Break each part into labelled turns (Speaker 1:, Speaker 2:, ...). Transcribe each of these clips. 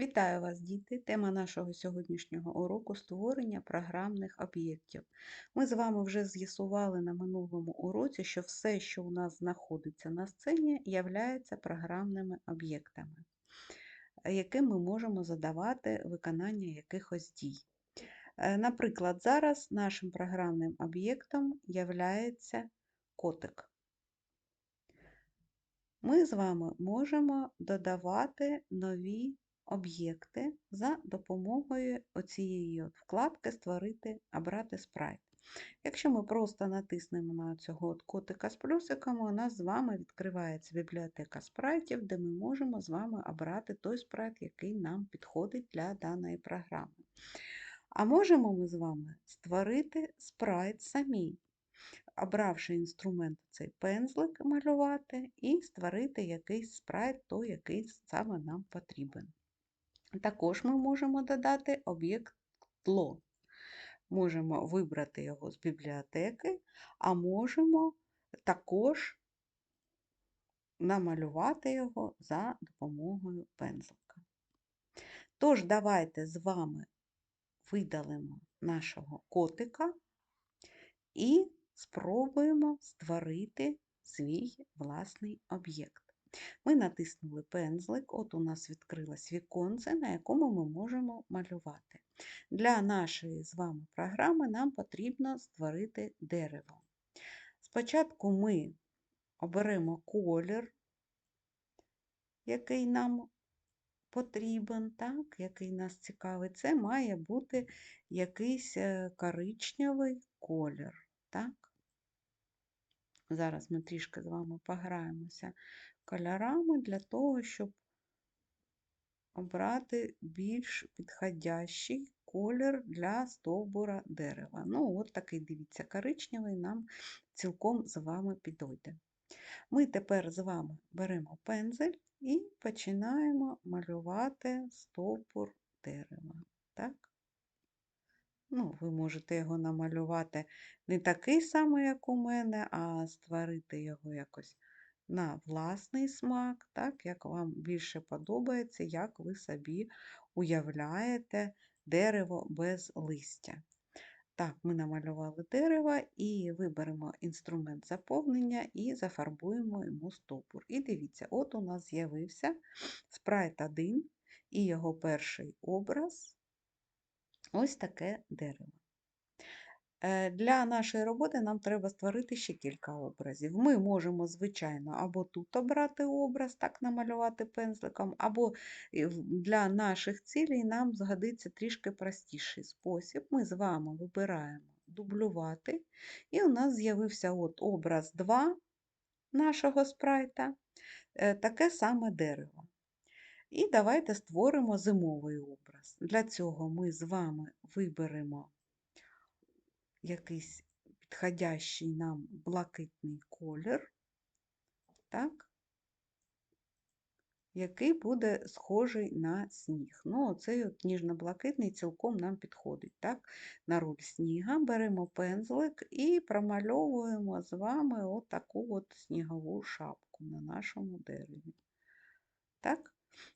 Speaker 1: Вітаю вас, діти! Тема нашого сьогоднішнього уроку створення програмних об'єктів. Ми з вами вже з'ясували на минулому уроці, що все, що у нас знаходиться на сцені, являється програмними об'єктами, яким ми можемо задавати виконання якихось дій. Е, Наприклад, зараз нашим програмним об'єктом являється котик. Ми з вами можемо додавати нові об'єкти за допомогою оцієї от вкладки Створити, обрати спрайт. Якщо ми просто натиснемо на цього от котика з плюсиками, у нас з вами відкривається бібліотека спрайтів, де ми можемо з вами обрати той спрайт, який нам підходить для даної програми. А можемо ми з вами створити спрайт самі, обравши інструмент цей пензлик малювати і створити якийсь спрайт, той, який саме нам потрібен. Також ми можемо додати об'єкт тло. Можемо вибрати його з бібліотеки, а можемо також намалювати його за допомогою пензлика. Тож, давайте з вами видалимо нашого котика і спробуємо створити свій власний об'єкт. Ми натиснули пензлик, от у нас відкрилось віконце, на якому ми можемо малювати. Для нашої з вами програми нам потрібно створити дерево. Спочатку ми оберемо колір, який нам потрібен, так, який нас цікавить. Це має бути якийсь е, коричневий колір. Так? Зараз ми трішки з вами пограємося кольорами для того, щоб обрати більш підходящий колір для стовбура дерева. Ну, от такий, дивіться, коричневий нам цілком з вами підойде. Ми тепер з вами беремо пензель і починаємо малювати стовбур дерева. Так? Ну, Ви можете його намалювати не такий самий, як у мене, а створити його якось на власний смак, так, як вам більше подобається, як ви собі уявляєте дерево без листя. Так, ми намалювали дерево і виберемо інструмент заповнення і зафарбуємо йому стовбур. І дивіться, от у нас з'явився спрайт 1 і його перший образ ось таке дерево. Е, для нашої роботи нам треба створити ще кілька образів. Ми можемо, звичайно, або тут обрати образ, так намалювати пензликом, або для наших цілей нам згодиться трішки простіший спосіб. Ми з вами вибираємо дублювати, і у нас з'явився от образ 2 нашого спрайта, е, таке саме дерево. І давайте створимо зимовий образ. Для цього ми з вами виберемо якийсь підходящий нам блакитний колір, так? який буде схожий на сніг. Ну, оцей от ніжно-блакитний цілком нам підходить. так? На роль сніга беремо пензлик і промальовуємо з вами от от снігову шапку на нашому дереві. Так?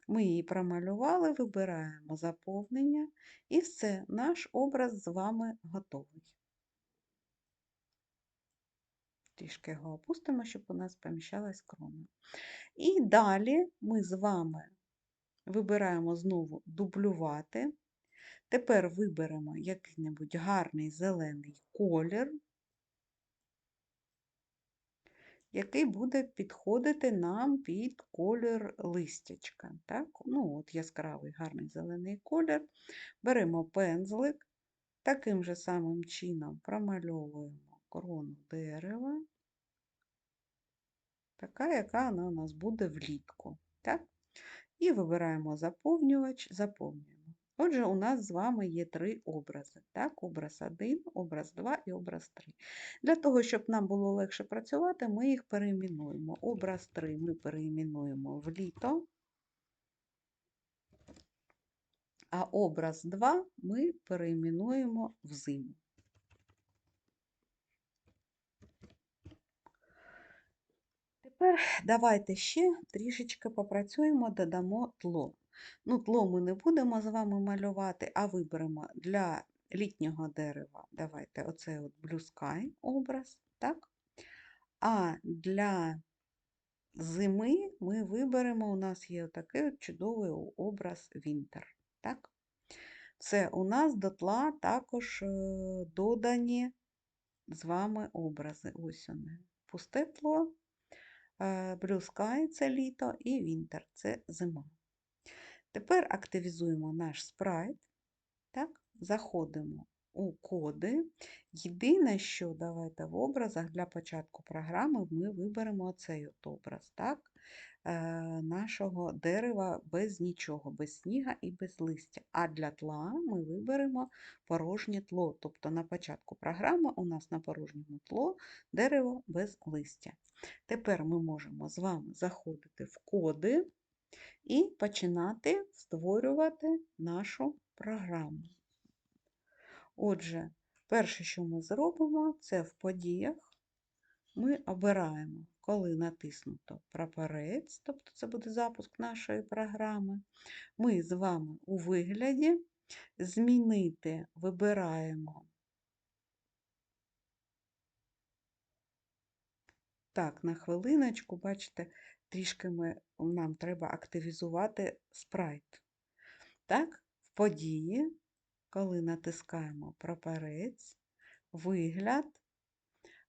Speaker 1: Ми її промалювали, вибираємо заповнення, і все, наш образ з вами готовий. Трішки його опустимо, щоб у нас поміщалась крона. І далі ми з вами вибираємо знову дублювати. Тепер виберемо який-небудь гарний зелений колір, який буде підходити нам під колір листячка. Так? Ну, от Яскравий гарний зелений колір. Беремо пензлик, таким же самим чином промальовуємо крону дерева, така, яка вона у нас буде влітку. Так? І вибираємо заповнювач, заповнюємо. Отже, у нас з вами є три образи. Так? Образ 1, образ 2 і образ 3. Для того, щоб нам було легше працювати, ми їх перейменуємо. Образ 3 ми перейменуємо в літо, а образ 2 ми перейменуємо в зиму. Тепер давайте ще трішечки попрацюємо, додамо тло. Ну, тло ми не будемо з вами малювати, а виберемо для літнього дерева. Давайте оцей от Blue Sky образ, так? А для зими ми виберемо, у нас є такий чудовий образ Winter. Так? Все, у нас до тла також е, додані з вами образи. Ось. Пусте тло, е, Blue Sky – це літо і Winter – це зима. Тепер активізуємо наш спрайт. Так? Заходимо у коди. Єдине, що давайте в образах для початку програми ми виберемо цей от образ так? Е, нашого дерева без нічого, без сніга і без листя. А для тла ми виберемо порожнє тло. Тобто на початку програми у нас на порожньому тло дерево без листя. Тепер ми можемо з вами заходити в коди і починати створювати нашу програму. Отже, перше, що ми зробимо, це в подіях ми обираємо, коли натиснуто прапорець, тобто це буде запуск нашої програми. Ми з вами у вигляді змінити вибираємо. Так, на хвилиночку, бачите, трішки ми, нам треба активізувати спрайт. Так, в події коли натискаємо прапорець, вигляд,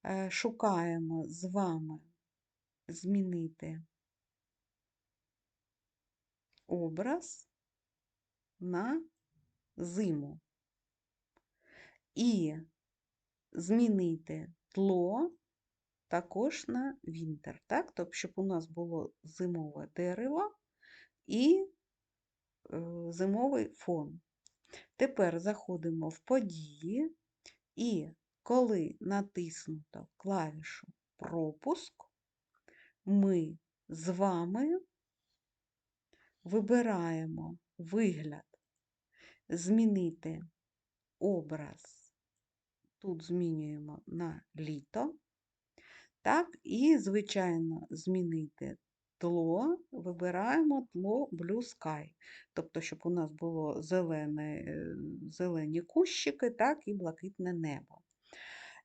Speaker 1: е, шукаємо з вами змінити образ на зиму і змінити тло також на вінтер, тобто, щоб у нас було зимове дерево і е, зимовий фон. Тепер заходимо в події, і коли натиснуто клавішу пропуск, ми з вами вибираємо вигляд, змінити образ, тут змінюємо на літо, так, і, звичайно, змінити тло, вибираємо тло Blue Sky. Тобто, щоб у нас було зелене, е, зелені кущики, так, і блакитне небо.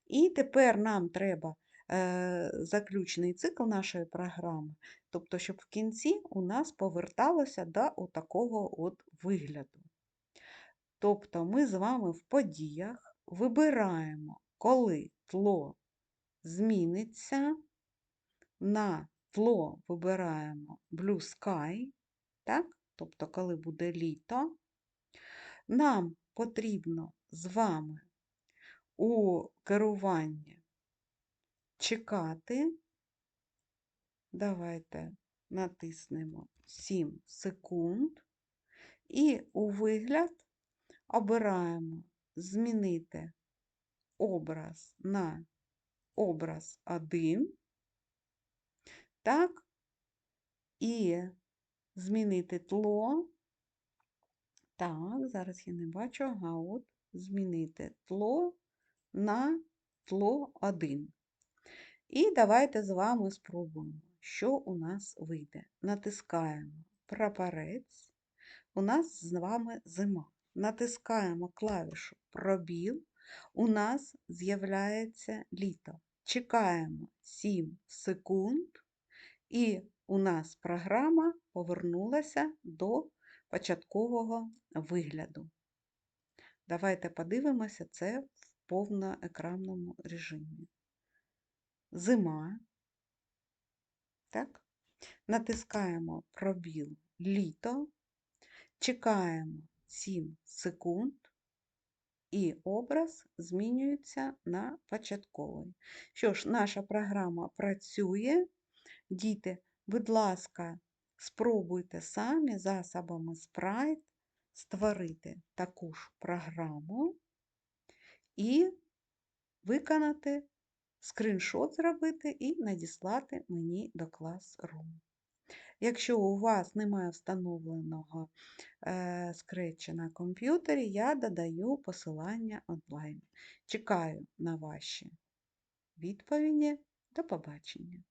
Speaker 1: І тепер нам треба е, заключний цикл нашої програми, тобто, щоб в кінці у нас поверталося до такого от вигляду. Тобто ми з вами в подіях вибираємо, коли тло зміниться на тло вибираємо Blue Sky, так? тобто, коли буде літо, нам потрібно з вами у керуванні чекати. Давайте натиснемо 7 секунд. І у вигляд обираємо змінити образ на образ 1 так, і змінити тло. Так, зараз я не бачу, ага, от змінити тло на тло 1. І давайте з вами спробуємо, що у нас вийде. Натискаємо прапорець, у нас з вами зима. Натискаємо клавішу пробіл, у нас з'являється літо. Чекаємо 7 секунд. І у нас програма повернулася до початкового вигляду. Давайте подивимося це в повноекранному режимі. Зима. Так? Натискаємо пробіл літо, чекаємо 7 секунд, і образ змінюється на початковий. Що ж, наша програма працює. Діти, будь ласка, спробуйте самі засобами спрайт створити таку ж програму і виконати скріншот зробити і надіслати мені до Classroom. Якщо у вас немає встановленого е, скретча на комп'ютері, я додаю посилання онлайн. Чекаю на ваші відповіді. До побачення!